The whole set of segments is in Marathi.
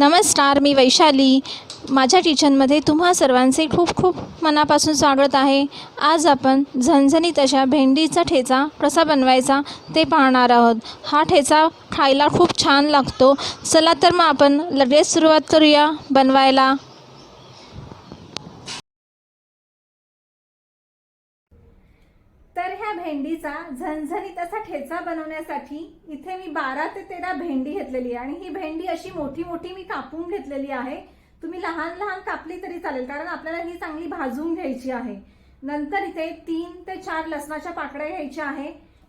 नमस्कार मी वैशाली. माझ्या किचनमध्ये तुम्हा सर्वांचे खूप खूप मनापासून स्वागत आहे. आज आपण झणझणीत अशा भेंडीचा ठेचा कसा बनवायचा ते पाहणार आहोत. हा ठेचा खायला खूप छान लागतो. चला तर मग आपण लगेच सुरुवात करूया बनवायला. या भेंडीचा झणझणीत असा ठेचा बनवण्यासाठी इथे मी बारा ते तेरा भेंडी घेतलेली आहे. आणि ही भेंडी अशी मोठी मोठी मी कापून घेतलेली आहे. तुम्ही लहान लहान कापली तरी चालेल कारण आपल्याला ही चांगली भाजून घ्यायची आहे. नंतर इथे तीन ते चार लसणाच्या पाकळ्या घ्यायच्या आहे.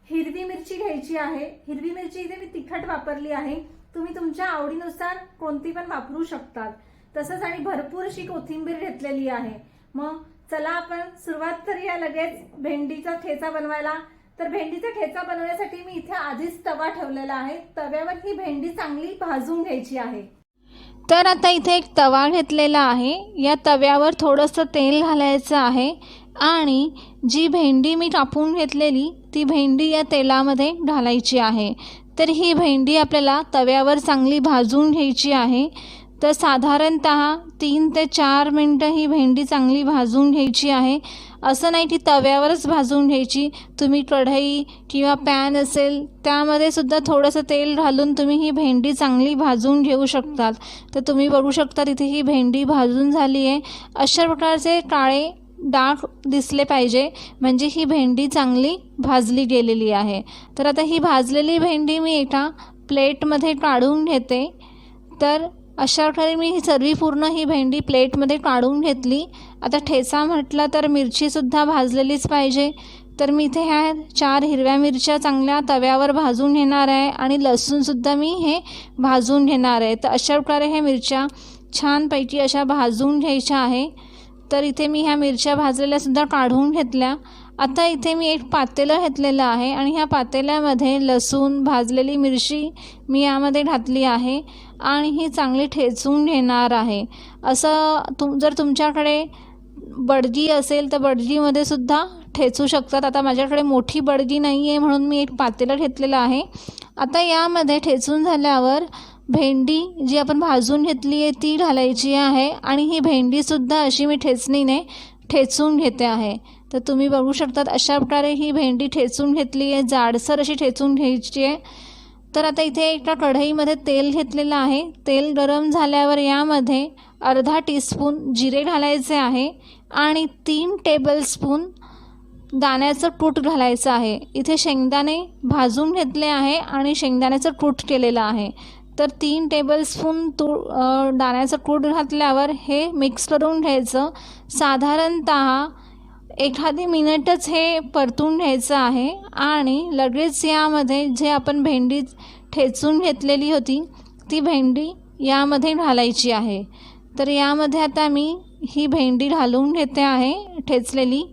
हिरवी मिरची घ्यायची आहे. हिरवी मिरची इथे मी तिखट वापरली आहे. तुम्ही तुमच्या आवडीनुसार कोणती पण वापरू शकतात. तसंच आणि भरपूर अशी कोथिंबीर घेतलेली आहे. मग चला आपण सुरुवात करूया लगेच भेंडीचा ठेचा बनवायला. तर भेंडीचा ठेचा बनवण्यासाठी मी इथे आधीच तवा ठेवलेला आहे. तव्यावर ही भेंडी चांगली भाजून घ्यायची आहे. तर आता इथे एक तवा घेतलेला आहे. या तव्यावर थोडंसं तेल घालायचं आहे आणि जी भेंडी मी कापून घेतलेली ती भेंडी या तेलामध्ये घालायची आहे. तर ही भेंडी आपल्याला तव्यावर चांगली भाजून घ्यायची आहे. तर साधारणत तीन ते चार मिनटं ही भेंडी चांगली भाजून घ्यायची आहे. असं नाही की तव्यावरच भाजून घ्यायची. तुम्ही कढई किंवा पॅन असेल त्यामध्ये सुद्धा थोडंसं तेल घालून तुम्ही ही भेंडी चांगली भाजून घेऊ शकतात तर तुम्ही बघू शकता तिथे ही भेंडी भाजून झाली आहे. अशा प्रकारचे काळे डाग दिसले पाहिजे. म्हणजे ही भेंडी चांगली भाजली गेलेली आहे. तर आता ही भाजलेली भेंडी मी एका प्लेटमध्ये काढून घेते. तर अशा प्रकारे मी ही सर्व पूर्ण ही भेंडी प्लेटमध्ये काढून घेतली. आता ठेचा म्हटलं तर मिरचीसुद्धा भाजलेलीच पाहिजे. तर मी इथे ह्या चार हिरव्या मिरच्या चांगल्या तव्यावर भाजून घेणार आहे आणि लसूणसुद्धा मी हे भाजून घेणार आहे. तर अशा प्रकारे ह्या मिरच्या छानपैकी अशा भाजून घ्यायच्या आहे. तर इथे मी ह्या मिरच्या भाजलेल्यासुद्धा काढून घेतल्या. आता इथे मी एक पातेलं घेतलेलं आहे आणि ह्या पातेल्यामध्ये लसूण भाजलेली मिरची मी यामध्ये घातली आहे. आणि ही चांगली ठेचून घेणार आहे. असं तुम जर तुमच्याकडे बडगी असेल तर बडगीमध्ये सुद्धा ठेचू शकतात. आता माझ्याकडे मोठी बडगी नाही आहे म्हणून मी एक पातेलं घेतलेलं आहे. आता यामध्ये ठेचून झाल्यावर भेंडी जी आपण भाजून घेतली आहे ती घालायची आहे आणि ही भेंडीसुद्धा अशी मी ठेचणीने ठेचून घेते आहे. तर तुम्ही बघू शकतात अशा प्रकारे ही भेंडी ठेचून घेतली आहे जाडसर अशी ठेचून घ्यायची आहे तर आता इथे एका कढईमध्ये तेल घेतलेलं आहे. तेल गरम झाल्यावर यामध्ये अर्धा टीस्पून जिरे घालायचे आहे आणि तीन टेबलस्पून दाण्याचं कूट घालायचं आहे. इथे शेंगदाणे भाजून घेतले आहे आणि शेंगदाण्याचं कूट केलेलं आहे. तर तीन टेबलस्पून तू दाण्याचं कूट घातल्यावर हे मिक्स करून घ्यायचं. साधारणत एखादी मिनिटच हे परतून घ्यायचं आहे आणि लगेच यामध्ये जे आपण भेंडी ठेचून घेतलेली होती ती भेंडी यामध्ये घालायची आहे. तर यामध्ये आता मी ही भेंडी घालून घेते आहे ठेचलेली.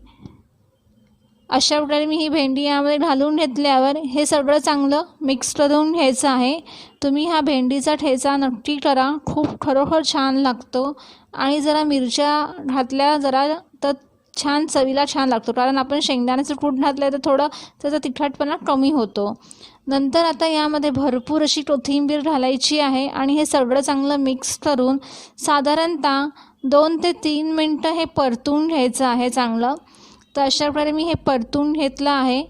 अशा प्रकारे मी ही भेंडी यामध्ये घालून घेतल्यावर हे सगळं चांगलं मिक्स करून घ्यायचं आहे. तुम्ही हा भेंडीचा ठेचा नक्की करा खूप खरोखर छान लागतो. आणि जरा मिरच्या घातल्या जरा तर छान चवीला छान लागतो. कारण आपण शेंगदाण्याचं कूट घातलं तर थोडं त्याचा तिखटपणा कमी होतो. नंतर आता यामध्ये भरपूर अशी कोथिंबीर घालायची आहे आणि हे सगळं चांगलं मिक्स करून साधारणतः दोन ते तीन मिनटं हे परतून घ्यायचं आहे चांगलं. तर अशा प्रकारे मी हे परतून घेतलं आहे.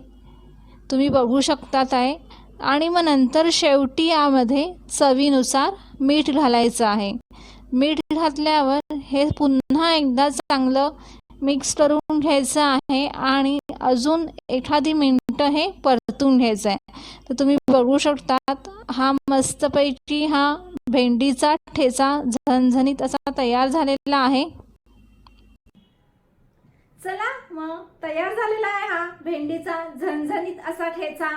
तुम्ही बघू शकतात आहे. आणि मग नंतर शेवटी यामध्ये चवीनुसार मीठ घालायचं आहे. मीठ घातल्यावर हे पुन्हा एकदा चांगलं मिक्स करून घ्यायचं आहे आणि अजून एखादी मिनटं हे परतून घ्यायचं आहे. तर तुम्ही बघू शकतात हा मस्तपैकी हा भेंडीचा ठेचा झणझणीत असा तयार झालेला आहे. चला मग तयार झालेला आहे हा भेंडीचा झणझणीत असा ठेचा.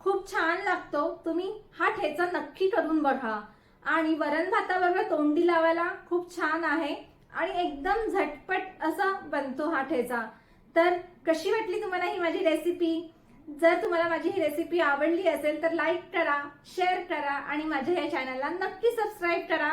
खूप छान लागतो. तुम्ही हा ठेचा नक्की करून बघा. आणि वरण भाताबरोबर तोंडी लावायला खूप छान आहे. आणि एकदम झटपट असा बनतो हा ठेचा. तर कशी वाटली तुम्हाला ही माझी रेसिपी जर तुम्हाला माझी ही रेसिपी आवडली असेल तर लाईक करा शेअर करा आणि माझ्या या चॅनलला नक्की सबस्क्राईब करा.